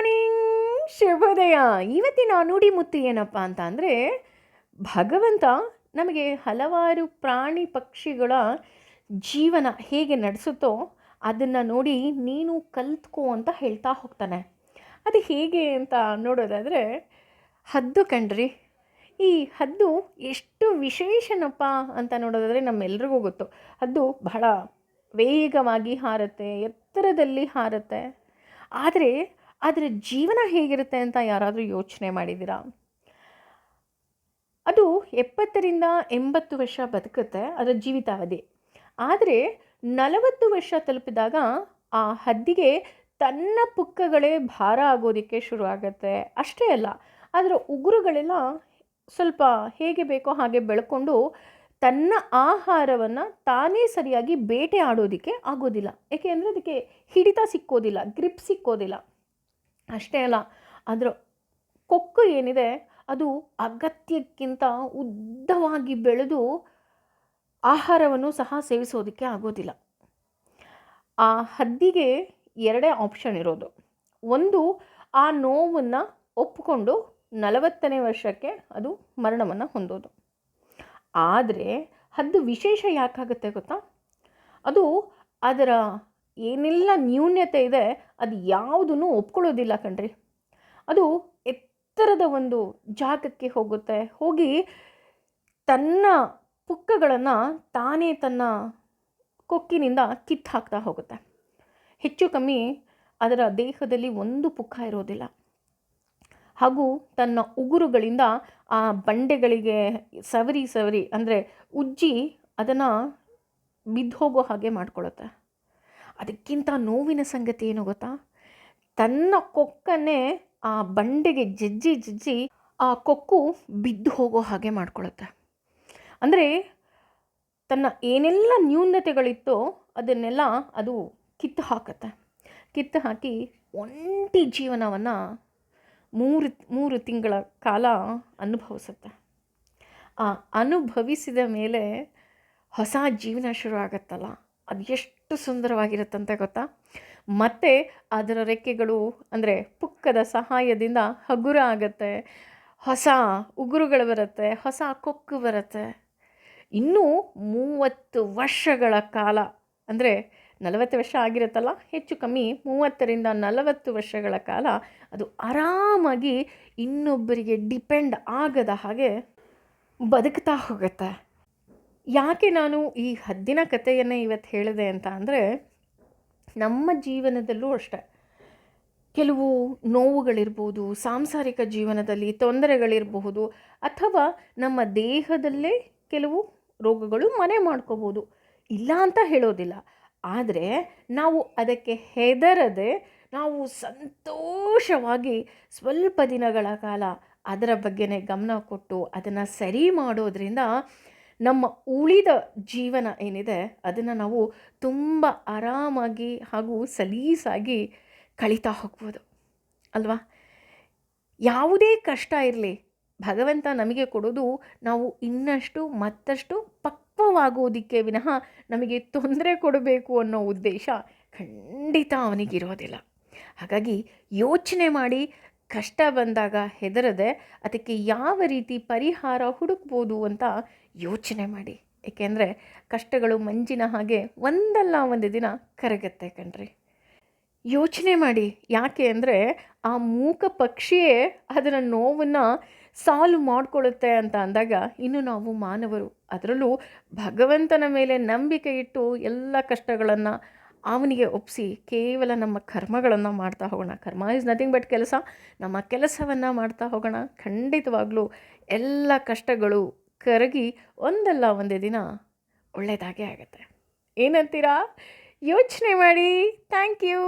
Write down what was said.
Morning ಶುಭೋದಯ. ಇವತ್ತಿನ ನುಡಿಮುತ್ತು ಏನಪ್ಪ ಅಂತ ಅಂದರೆ ಭಗವಂತ ನಮಗೆ ಹಲವಾರು ಪ್ರಾಣಿ ಪಕ್ಷಿಗಳ ಜೀವನ ಹೇಗೆ ನಡೆಸುತ್ತೋ ಅದನ್ನು ನೋಡಿ ನೀನು ಕಲ್ತ್ಕೋ ಅಂತ ಹೇಳ್ತಾ ಹೋಗ್ತಾನೆ. ಅದು ಹೇಗೆ ಅಂತ ನೋಡೋದಾದರೆ, ಹದ್ದು ಕಣ್ರಿ. ಈ ಹದ್ದು ಎಷ್ಟು ವಿಶೇಷನಪ್ಪ ಅಂತ ನೋಡೋದಾದರೆ ನಮ್ಮೆಲ್ರಿಗೂ ಗೊತ್ತು. ಹದ್ದು ಬಹಳ ವೇಗವಾಗಿ ಹಾರುತ್ತೆ, ಎತ್ತರದಲ್ಲಿ ಹಾರತ್ತೆ. ಆದರೆ ಅದರ ಜೀವನ ಹೇಗಿರುತ್ತೆ ಅಂತ ಯಾರಾದರೂ ಯೋಚನೆ ಮಾಡಿದ್ದೀರಾ? ಅದು ಎಪ್ಪತ್ತರಿಂದ ಎಂಬತ್ತು ವರ್ಷ ಬದುಕುತ್ತೆ ಅದರ ಜೀವಿತಾವಧಿ. ಆದರೆ ನಲವತ್ತು ವರ್ಷ ತಲುಪಿದಾಗ ಆ ಹದ್ದಿಗೆ ತನ್ನ ಪುಕ್ಕಗಳೇ ಭಾರ ಆಗೋದಕ್ಕೆ ಶುರು ಆಗುತ್ತೆ ಅಷ್ಟೇ ಅಲ್ಲ ಅದರ ಉಗುರುಗಳೆಲ್ಲ ಸ್ವಲ್ಪ ಹೇಗೆ ಬೇಕೋ ಹಾಗೆ ಬೆಳ್ಕೊಂಡು ತನ್ನ ಆಹಾರವನ್ನು ತಾನೇ ಸರಿಯಾಗಿ ಬೇಟೆ ಆಡೋದಕ್ಕೆ ಆಗೋದಿಲ್ಲ. ಏಕೆಂದರೆ ಅದಕ್ಕೆ ಹಿಡಿತ ಸಿಕ್ಕೋದಿಲ್ಲ, ಗ್ರಿಪ್ ಸಿಕ್ಕೋದಿಲ್ಲ. ಅಷ್ಟೇ ಅಲ್ಲ ಅದರ ಕೊಕ್ಕು ಏನಿದೆ, ಅದು ಅಗತ್ಯಕ್ಕಿಂತ ಉದ್ದವಾಗಿ ಬೆಳೆದು ಆಹಾರವನ್ನು ಸಹ ಸೇವಿಸೋದಕ್ಕೆ ಆಗೋದಿಲ್ಲ. ಆ ಹದ್ದಿಗೆ ಎರಡೇ ಆಪ್ಷನ್ ಇರೋದು. ಒಂದು, ಆ ನೋವನ್ನು ಒಪ್ಪಿಕೊಂಡು ನಲವತ್ತನೇ ವರ್ಷಕ್ಕೆ ಅದು ಮರಣವನ್ನು ಹೊಂದೋದು. ಆದರೆ ಹದ್ದು ವಿಶೇಷ ಯಾಕಾಗುತ್ತೆ ಗೊತ್ತಾ? ಅದು ಅದರ ಏನೆಲ್ಲ ನ್ಯೂನ್ಯತೆ ಇದೆ, ಅದು ಯಾವುದನ್ನು ಒಪ್ಕೊಳ್ಳೋದಿಲ್ಲ ಕಣ್ರಿ. ಅದು ಎತ್ತರದ ಒಂದು ಜಾಗಕ್ಕೆ ಹೋಗುತ್ತೆ. ಹೋಗಿ ತನ್ನ ಪುಕ್ಕಗಳನ್ನು ತಾನೇ ತನ್ನ ಕೊಕ್ಕಿನಿಂದ ಕಿತ್ತು ಹಾಕ್ತಾ ಹೋಗುತ್ತೆ. ಹೆಚ್ಚು ಕಮ್ಮಿ ಅದರ ದೇಹದಲ್ಲಿ ಒಂದು ಪುಕ್ಕ ಇರೋದಿಲ್ಲ. ಹಾಗೂ ತನ್ನ ಉಗುರುಗಳಿಂದ ಆ ಬಂಡೆಗಳಿಗೆ ಸವರಿ ಸವರಿ ಅಂದರೆ ಉಜ್ಜಿ ಅದನ್ನು ಬಿದ್ದೋಗೋ ಹಾಗೆ ಮಾಡ್ಕೊಳ್ಳುತ್ತೆ. ಅದಕ್ಕಿಂತ ನೋವಿನ ಸಂಗತಿ ಏನು ಗೊತ್ತಾ? ತನ್ನ ಕೊಕ್ಕನ್ನೇ ಆ ಬಂಡೆಗೆ ಜಜ್ಜಿ ಜಜ್ಜಿ ಆ ಕೊಕ್ಕು ಬಿದ್ದು ಹೋಗೋ ಹಾಗೆ ಮಾಡ್ಕೊಳ್ಳುತ್ತೆ ಅಂದರೆ ತನ್ನ ಏನೆಲ್ಲ ನ್ಯೂನತೆಗಳಿತ್ತೋ ಅದನ್ನೆಲ್ಲ ಅದು ಕಿತ್ತು ಹಾಕುತ್ತೆ. ಕಿತ್ತು ಹಾಕಿ ಒಂಟಿ ಜೀವನವನ್ನು ಮೂರು ಮೂರು ತಿಂಗಳ ಕಾಲ ಅನುಭವಿಸುತ್ತೆ. ಆ ಅನುಭವಿಸಿದ ಮೇಲೆ ಹೊಸ ಜೀವನ ಶುರು ಆಗುತ್ತಲ್ಲ. ಅದು ಎಷ್ಟು ಸುಂದರವಾಗಿರುತ್ತಂತೆ ಗೊತ್ತಾ? ಮತ್ತು ಅದರ ರೆಕ್ಕೆಗಳು ಅಂದರೆ ಪುಕ್ಕದ ಸಹಾಯದಿಂದ ಹಗುರ ಆಗುತ್ತೆ, ಹೊಸ ಉಗುರುಗಳು ಬರುತ್ತೆ, ಹೊಸ ಕೊಕ್ಕು ಬರುತ್ತೆ. ಇನ್ನೂ ಮೂವತ್ತು ವರ್ಷಗಳ ಕಾಲ, ಅಂದರೆ ನಲವತ್ತು ವರ್ಷ ಆಗಿರುತ್ತಲ್ಲ, ಹೆಚ್ಚು ಕಮ್ಮಿ ಮೂವತ್ತರಿಂದ ನಲವತ್ತು ವರ್ಷಗಳ ಕಾಲ ಅದು ಆರಾಮಾಗಿ ಇನ್ನೊಬ್ಬರಿಗೆ ಡಿಪೆಂಡ್ ಆಗದ ಹಾಗೆ ಬದುಕ್ತಾ ಹೋಗುತ್ತೆ. ಯಾಕೆ ನಾನು ಈ ಹದ್ದಿನ ಕಥೆಯನ್ನು ಇವತ್ತು ಹೇಳಿದೆ ಅಂತ ಅಂದರೆ, ನಮ್ಮ ಜೀವನದಲ್ಲೂ ಅಷ್ಟೆ. ಕೆಲವು ನೋವುಗಳಿರ್ಬೋದು, ಸಾಂಸಾರಿಕ ಜೀವನದಲ್ಲಿ ತೊಂದರೆಗಳಿರಬಹುದು, ಅಥವಾ ನಮ್ಮ ದೇಹದಲ್ಲೇ ಕೆಲವು ರೋಗಗಳು ಮನೆ ಮಾಡ್ಕೋಬೋದು. ಇಲ್ಲ ಅಂತ ಹೇಳೋದಿಲ್ಲ. ಆದರೆ ನಾವು ಅದಕ್ಕೆ ಹೆದರದೆ, ನಾವು ಸಂತೋಷವಾಗಿ ಸ್ವಲ್ಪ ದಿನಗಳ ಕಾಲ ಅದರ ಬಗ್ಗೆನೇ ಗಮನ ಕೊಟ್ಟು ಅದನ್ನು ಸರಿ ಮಾಡೋದ್ರಿಂದ ನಮ್ಮ ಉಳಿದ ಜೀವನ ಏನಿದೆ, ಅದನ್ನು ನಾವು ತುಂಬ ಆರಾಮಾಗಿ ಹಾಗೂ ಸಲೀಸಾಗಿ ಕಳೀತಾ ಹೋಗ್ಬೋದು. ಅಲ್ವಾ? ಯಾವುದೇ ಕಷ್ಟ ಇರಲಿ, ಭಗವಂತ ನಮಗೆ ಕೊಡೋದು ನಾವು ಇನ್ನಷ್ಟು ಮತ್ತಷ್ಟು ಪಕ್ವವಾಗೋದಕ್ಕೆ ವಿನಃ ನಮಗೆ ತೊಂದರೆ ಕೊಡಬೇಕು ಅನ್ನೋ ಉದ್ದೇಶ ಖಂಡಿತ ಅವನಿಗಿರೋದಿಲ್ಲ. ಹಾಗಾಗಿ ಯೋಚನೆ ಮಾಡಿ ಕಷ್ಟ ಬಂದಾಗ ಹೆದರದೆ ಅದಕ್ಕೆ ಯಾವ ರೀತಿ ಪರಿಹಾರ ಹುಡುಕ್ಬೋದು ಅಂತ ಯೋಚನೆ ಮಾಡಿ. ಏಕೆಂದರೆ ಕಷ್ಟಗಳು ಮಂಜಿನ ಹಾಗೆ ಒಂದಲ್ಲ ಒಂದು ದಿನ ಕರಗತ್ತೆ ಕಣ್ರಿ. ಯೋಚನೆ ಮಾಡಿ. ಯಾಕೆ ಅಂದರೆ ಆ ಮೂಕ ಪಕ್ಷಿಯೇ ಅದರ ನೋವನ್ನು ಸಾಲ್ವ್ ಮಾಡಿಕೊಳ್ಳುತ್ತೆ ಅಂತ ಅಂದಾಗ ಇನ್ನು ನಾವು ಮಾನವರು. ಅದರಲ್ಲೂ ಭಗವಂತನ ಮೇಲೆ ನಂಬಿಕೆ ಇಟ್ಟು ಎಲ್ಲ ಕಷ್ಟಗಳನ್ನು ಅವನಿಗೆ ಒಪ್ಪಿಸಿ ಕೇವಲ ನಮ್ಮ ಕರ್ಮಗಳನ್ನು ಮಾಡ್ತಾ ಹೋಗೋಣ. ಕರ್ಮ ಇಸ್ ನಥಿಂಗ್ ಬಟ್ ಕೆಲಸ. ನಮ್ಮ ಕೆಲಸವನ್ನು ಮಾಡ್ತಾ ಹೋಗೋಣ. ಖಂಡಿತವಾಗ್ಲೂ ಎಲ್ಲ ಕಷ್ಟಗಳು ಕರಗಿ ಒಂದಲ್ಲ ಒಂದೇ ದಿನ ಒಳ್ಳೆಯದಾಗೇ ಆಗುತ್ತೆ. ಏನಂತೀರಾ? ಯೋಚನೆ ಮಾಡಿ. Thank you